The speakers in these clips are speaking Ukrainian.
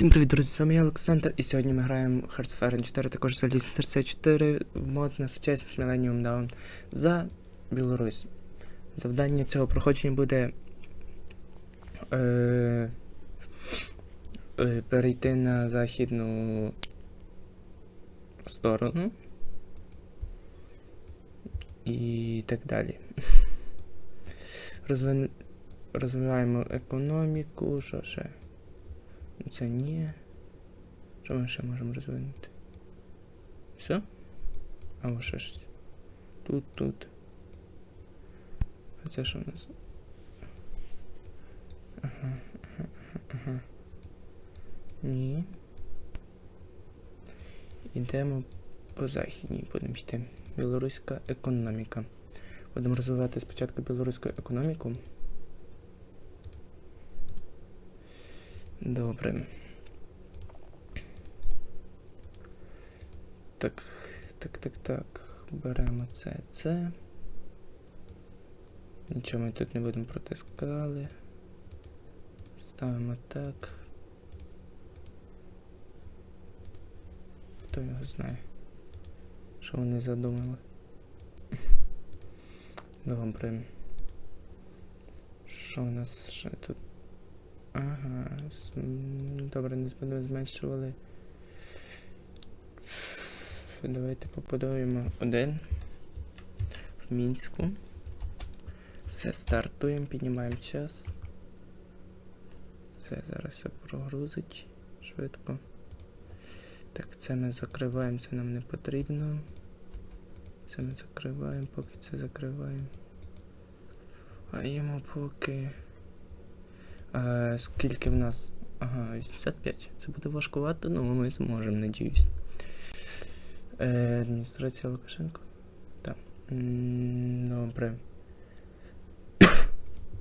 Всім привіт, друзі, з вами я Олександр, і сьогодні ми граємо Hearts 4, також за Ліс 34 в мод на сучасність Millennium Dawn за Білорусь. Завдання цього проходження буде е, е, перейти на західну сторону і так далі. Розвин... Розвиваємо економіку, що ще? Це ні. Що ми ще можемо розвинути? Все? Або ще щось. Тут, тут. А це що у нас? Ага, ага, ага, ага. Ні. Ідемо по західній, будемо йти. Білоруська економіка. Будемо розвивати спочатку білоруську економіку. Добре. Так, так, так, так. Беремо це, це. Нічого ми тут не будемо протискали. Ставимо так. Хто його знає? Що вони задумали? Добре. Що у нас ще тут? Ага, добре, не будемо зменшували. Давайте побудуємо один в Мінську. Все, стартуємо, піднімаємо час. Це зараз все прогрузить швидко. Так, це ми закриваємо, це нам не потрібно. Це ми закриваємо, поки це закриваємо. А йому поки. Е, скільки в нас? Ага, 85. Це буде важкувато, але ми зможемо, надіюсь. Е, адміністрація Лукашенко. Так. Добре.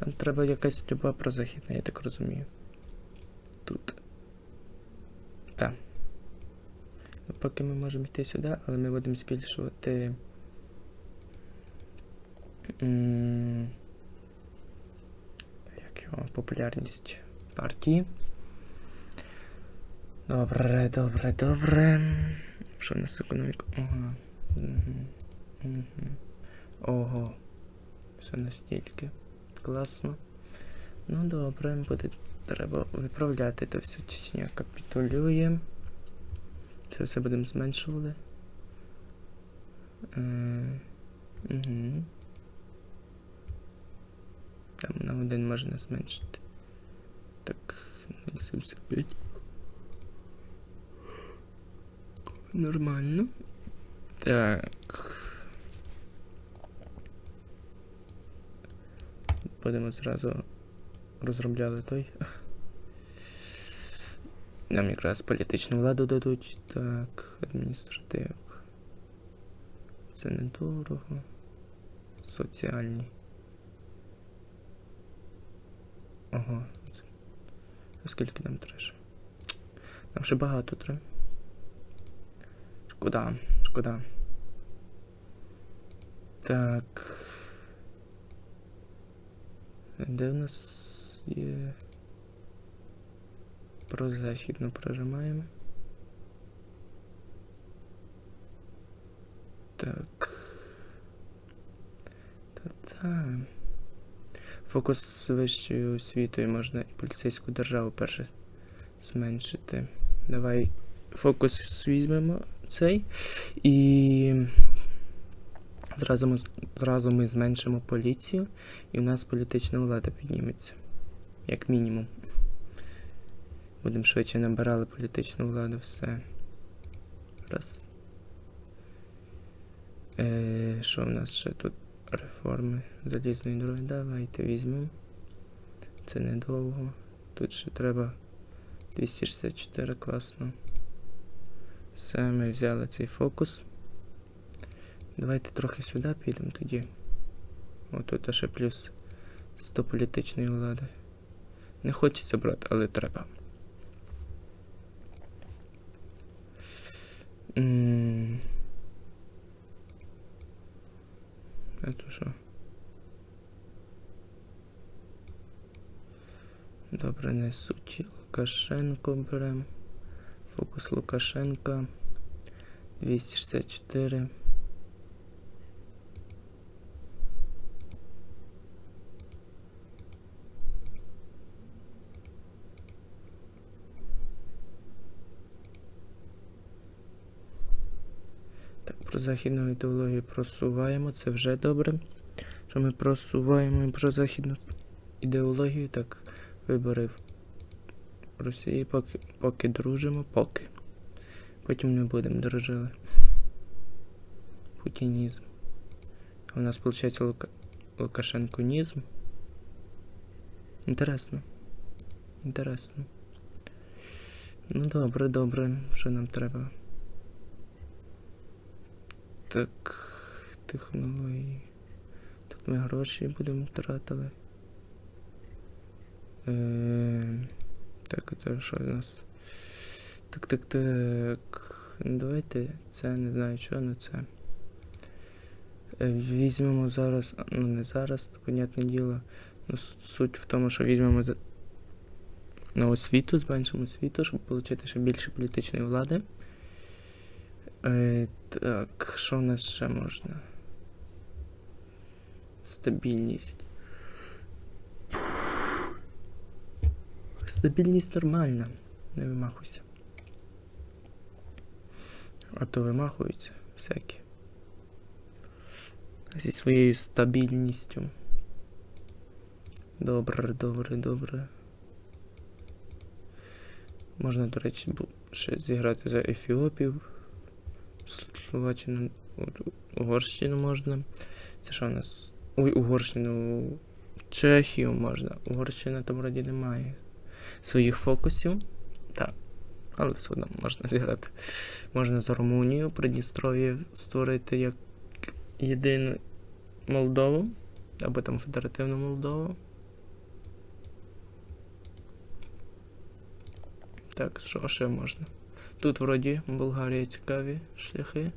Нам треба якась люба прозахідна, я так розумію. Тут. Так. Ну, поки ми можемо йти сюди, але ми будемо збільшувати. м, популярність партії. Добре, добре, добре. Що у нас економіка? Ого. Все настільки. Класно. Ну добре, буде треба виправляти то все. Чечня капітулює. Це все будемо зменшували. Е, угу. Там на один можна зменшити. Так, 0,75. Нормально. Так. Будемо зразу розробляли той. Нам якраз політичну владу дадуть. Так, адміністратив. Це недорого. Соціальні. Це- А скільки нам треба? Нам ще багато треба. Шкода, шкода. Так. Де в нас є. Про західну прожимаємо. Так. Та-та. Фокус з вищою освітою можна і поліцейську державу перше зменшити. Давай фокус візьмемо цей. І зразу ми, зразу ми зменшимо поліцію, і у нас політична влада підніметься. Як мінімум. Будемо швидше набирали політичну владу, все. Раз. Е, що в нас ще тут? Реформи залізної дороги. Давайте візьмемо. Це недовго. Тут ще треба 264 класно. Все, ми взяли цей фокус. Давайте трохи сюди підемо тоді. О, тут ще плюс 100 політичної влади. Не хочеться брати, але треба. М. А то добре, не суті. Лукашенко берем. Фокус Лукашенка. 264. Так, про західну ідеологію просуваємо, це вже добре. Що ми просуваємо про західну ідеологію, так, вибори в Росії, поки, поки дружимо, поки. Потім не будемо дружили. Путінізм. У нас виходить Лука... Лукашенконізм. Інтересно. Інтересно. Ну добре, добре. Що нам треба? Так. Технології. Тут ми гроші будемо тратили. Е, так, це що у нас? Так, так, так. Ну, Давайте це не знаю, що на це. Е, Візьмемо зараз, ну не зараз, понятне діло. Ну, суть в тому, що візьмемо за- на освіту, зменшимо освіту, щоб отримати ще більше політичної влади. Е, так, що в нас ще можна? Стабільність. Стабільність нормальна. Не вимахуйся. А то вимахуються всякі. Зі своєю стабільністю. Добре, добре, добре. Можна, до речі, ще зіграти за Ефіопів. Словаччину, от, Угорщину можна. Це що у нас? Ой, Угорщину. Чехію можна. Угорщина там вроді немає своїх фокусів. Так. Але все одно можна зіграти. Можна за Румунію, Придністров'я створити як єдину Молдову. Або там Федеративну Молдову. Так, що ще можна? Тут вроді Болгарія цікаві шляхи.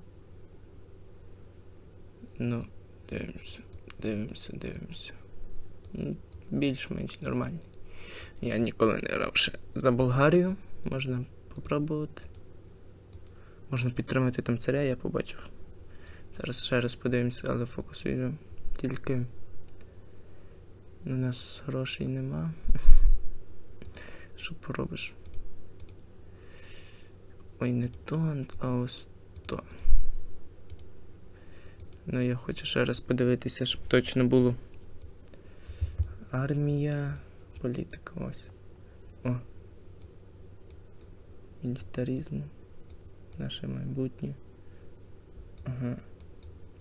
Ну, дивимося, дивимося, дивимося. Ну, Більш-менш нормальні. Я ніколи не грав ще за Болгарію. Можна попробувати. Можна підтримати там царя, я побачив. Зараз ще раз подивимося, але фокус візьмемо. Тільки у нас грошей нема. Що поробиш? Ой, не то, а ось то. Ну, я хочу ще раз подивитися, щоб точно було. Армія, політика, ось. О. Мілітаризм. Наше майбутнє. Ага.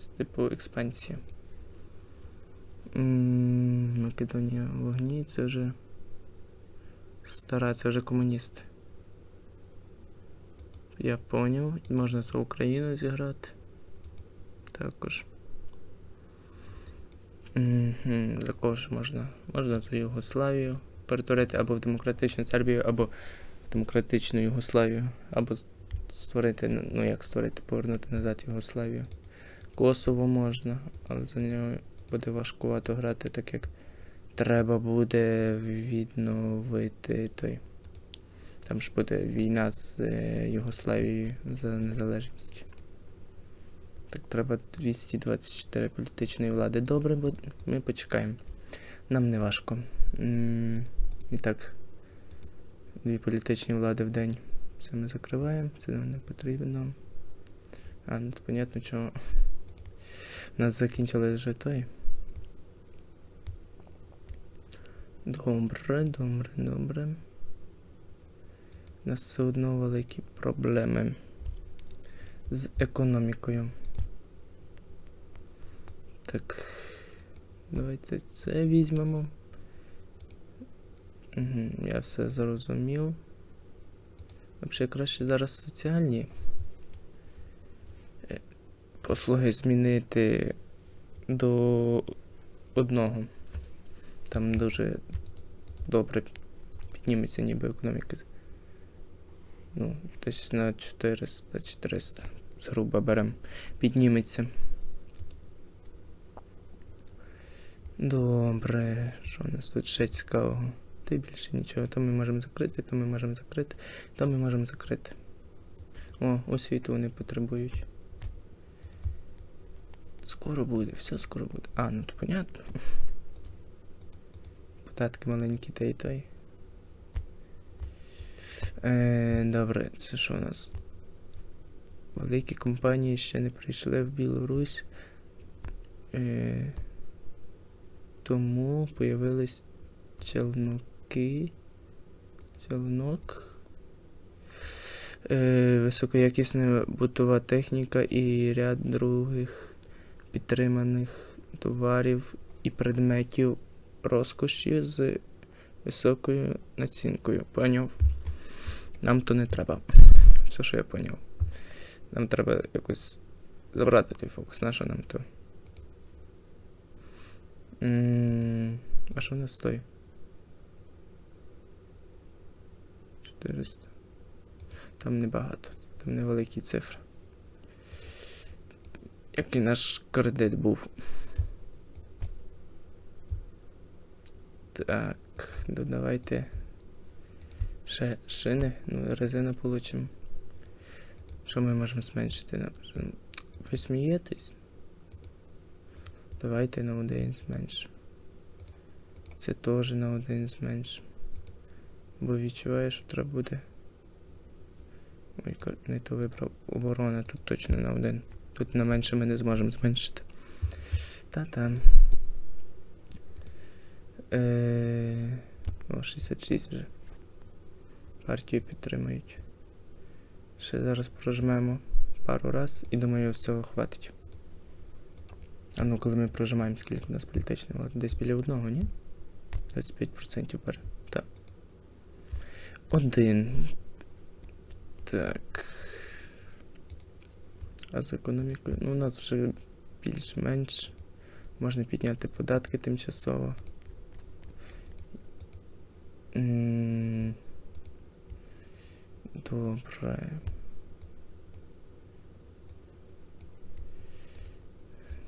Це типу експансія. М, Македонія в вогні, це вже. Стара, це вже комуністи. Я поняв. Можна за Україну зіграти. Також. Мгм, За кого ж можна? Можна за Югославію перетворити або в демократичну Сербію, або в демократичну Югославію, або створити, ну ну, як створити, повернути назад Югославію. Косово можна, але за нього буде важкувато грати, так як треба буде відновити той. Там ж буде війна з е, Югославією за незалежність. Так, треба 224 політичної влади. Добре, бо ми почекаємо. Нам не важко. І так, дві політичні влади в день. Це ми закриваємо, це нам не потрібно. А, ну понятно, що у нас закінчилось вже той. Добре, добре, добре. У нас все одно великі проблеми з економікою. Так. Давайте це візьмемо. Угу, я все зрозумів. Взагалі краще зараз соціальні е, послуги змінити до одного. Там дуже добре підніметься ніби економіка. Ну, десь на 400-400. Грубо берем. Підніметься. Добре. Що у нас тут ще цікавого? Та й більше нічого. То ми можемо закрити, то ми можемо закрити, то ми можемо закрити. О, освіту вони потребують. Скоро буде, все скоро буде. А, ну то понятно. Податки маленькі та й той. Е, добре, це що у нас? Великі компанії ще не прийшли в Білорусь. Е, тому появились челноки. Челнок. Е, високоякісна бутова техніка і ряд других підтриманих товарів і предметів розкоші з високою націнкою. Поняв? Нам то не треба. Все, що я поняв. Нам треба якось забрати той фокус. На що нам то? М, А що в нас стоїть? 400. Там небагато. Там невеликі цифри. Який наш кредит був. Так, додавайте ще шини. Ну, резину получимо. Що ми можемо зменшити? Ви смієтесь? Давайте на один зменшимо. Це теж на один зменшимо. Бо відчуваю, що треба буде. Ой, не то вибрав оборона, тут точно на один. Тут на менше ми не зможемо зменшити. Та-та. Е... О, 66 вже. Партію підтримують. Ще зараз прожмемо пару раз і думаю, всього хватить. А ну, коли ми прожимаємо, скільки у нас політичний влад? Десь біля одного, ні? 25% бере. Так. Один. Так. А з економікою? Ну, у нас вже більш-менш. Можна підняти податки тимчасово. Добре.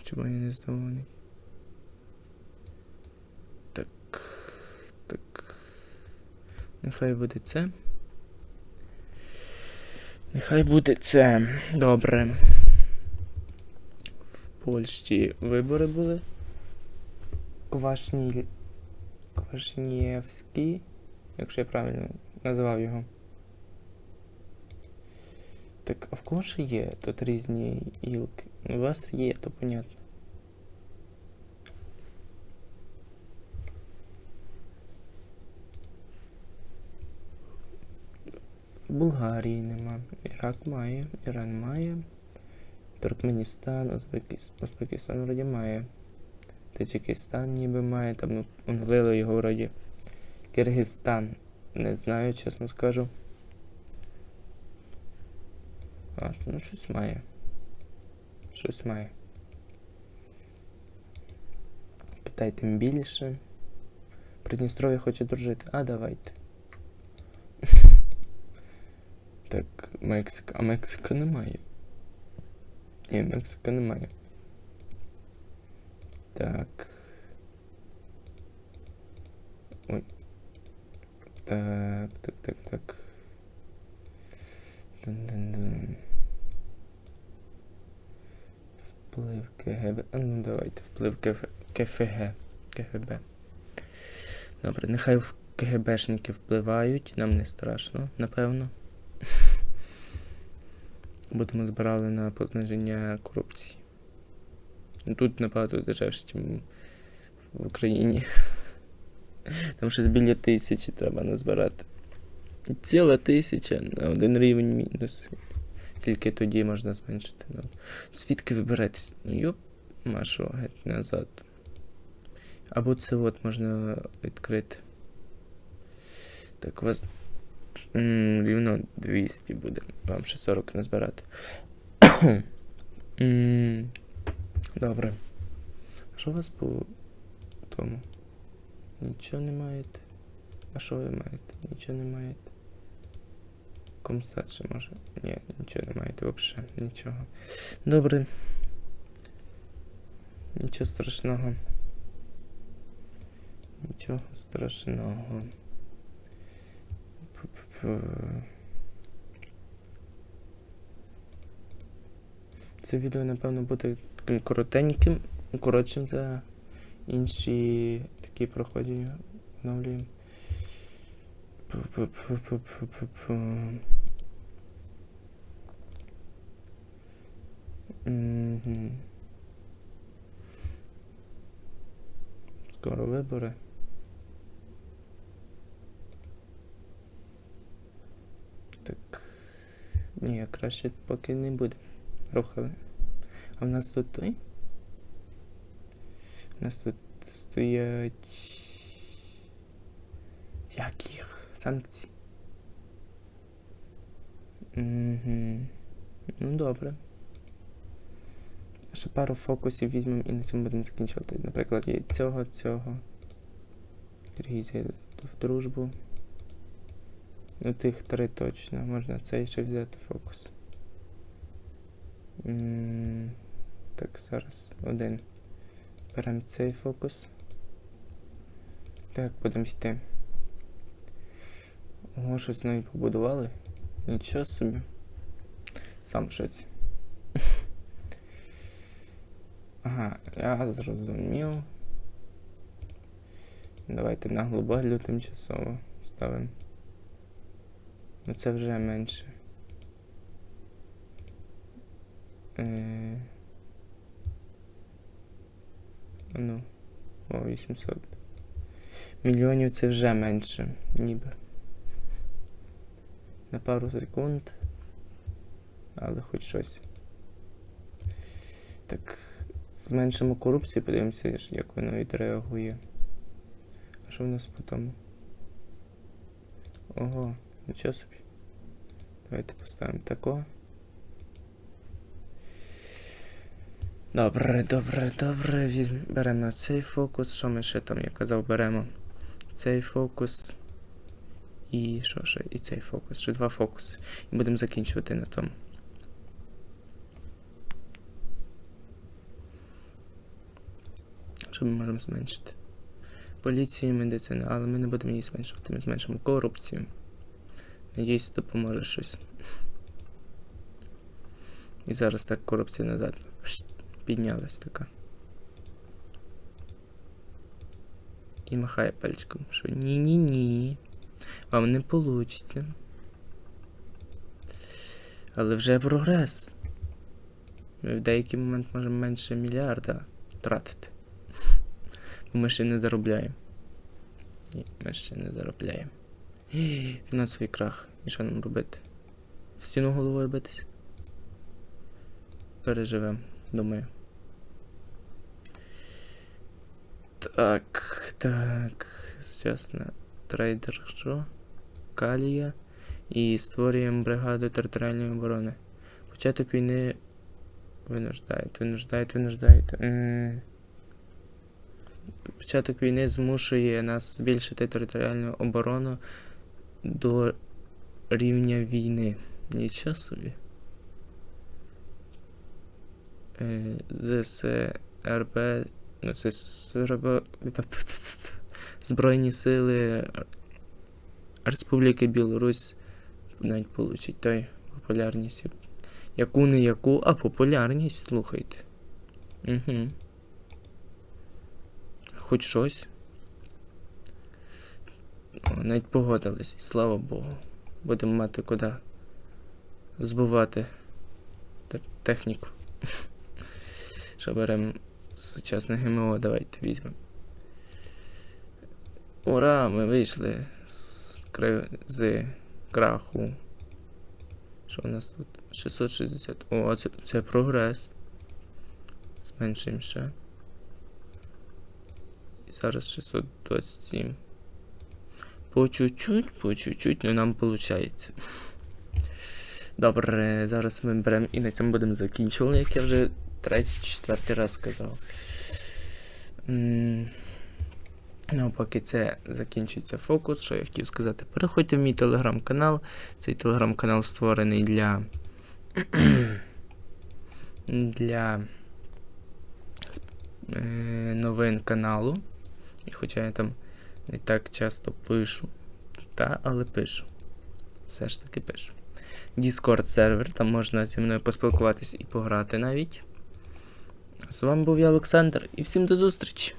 Чому я не здоволений? Так. Так. Нехай буде це. Нехай буде це. Добре. В Польщі вибори були. Квашні... Квашнєвський, якщо я правильно назвав його. Так, а в кого ж є тут різні гілки? У вас є, то понятно. Болгарії нема. Ірак має, Іран має. Туркменістан, Узбекистан, вроді має. Таджикистан ніби має, там ну, його вроді. Киргизстан. Не знаю, чесно скажу. А, ну щось має. Щось має. Китай тим більше. Придністров'я хоче дружити. А давайте. Так, Мексика. А Мексика немає. Ні, Мексика немає. Так. Ой. Так, так, так, так. Дун-дун-дун. Вплив КГБ. А ну давайте, вплив КФ... КФГ. КГБ. Добре, нехай в КГБшники впливають, нам не страшно, напевно. Будемо збирали на пониження корупції. Тут набагато дешевше, ніж в Україні. Там щось біля тисячі треба назбирати. Ціла тисяча на один рівень мінус. Тільки тоді можна зменшити. Ну, звідки вибиратись? Ну йоп, машу геть назад. Або це от можна відкрити. Так, у вас рівно 200 буде. Вам ще 40 назбирати. М, Добре. А що у вас по тому? Нічого не маєте? А що ви маєте? Нічого не маєте? Комстат ще може? Ні, нічого не маєте взагалі. Нічого. Добре. Нічого страшного. Нічого страшного. Це відео, напевно, буде коротеньким, коротшим за інші такі проходження. Оновлюємо. Скоро вибори. Ні, краще поки не буде. Рухали. А в нас тут той? У нас тут стоять. Як їх? Санкції. Угу. Ну добре. Ще пару фокусів візьмемо і на цьому будемо закінчувати. Наприклад, є цього, цього. Різі в дружбу. Ну, тих три точно. Можна цей ще взяти фокус. М, Так, зараз один. Беремо цей фокус. Так, будемо йти. Ого, щось навіть побудували. Нічого собі. Сам шоці. Ага, я зрозумів. Давайте на глобалю тимчасово ставимо. Ну це вже менше. Е... Ну. О, 800. Мільйонів це вже менше, ніби. На пару секунд. Але хоч щось. Так. Зменшимо корупцію, подивимося, як воно відреагує. А що в нас по тому? Ого, нічого собі. Давайте поставимо тако. Добре, добре, добре. Беремо цей фокус. Що ми ще там, я казав, беремо цей фокус. І що ще? І цей фокус. Ще два фокуси. І будемо закінчувати на тому. Що ми можемо зменшити? Поліцію, медицину, але ми не будемо її зменшувати, ми зменшимо корупцію. Надіюсь, допоможе щось. І зараз так корупція назад піднялась така. І махає пальчиком, що ні-ні-ні. Вам не вийде. Але вже прогрес. Ми в деякий момент можемо менше мільярда тратити. Бо ми ще не заробляємо. Ні, ми ще не заробляємо. Фінансовий крах. І що нам робити? В стіну головою битись? Переживемо, думаю. Так, так. На трейдер що? Калія. І створюємо бригаду територіальної оборони. Початок війни винуждають, винуждають, винуждають. М. Початок війни змушує нас збільшити територіальну оборону до рівня війни. Нічого собі. Е, ЗСРБ. Ну, це СРБ. Збройні сили Республіки Білорусь навіть получить той популярність. Яку не яку, а популярність, слухайте. Угу. Хоч щось. Навіть погодились, і слава Богу. Будемо мати куди збувати техніку. Що беремо сучасне ГМО, давайте візьмемо. Ура! Ми вийшли з, з краху. Що у нас тут? 660. О, це, це прогрес. Зменшимо ще. Зараз 627. По чуть-чуть, по чуть-чуть, ну нам виходить. Добре, зараз ми беремо і на цьому будемо закінчувати, як я вже третій, четвертий раз сказав. Ну, поки це закінчиться фокус, що я хотів сказати, переходьте в мій телеграм-канал. Цей телеграм-канал створений для. для е, новин каналу. І хоча я там не так часто пишу, та, але пишу. Все ж таки пишу. Discord сервер, там можна зі мною поспілкуватись і пограти навіть. З вами був я, Олександр, і всім до зустрічі!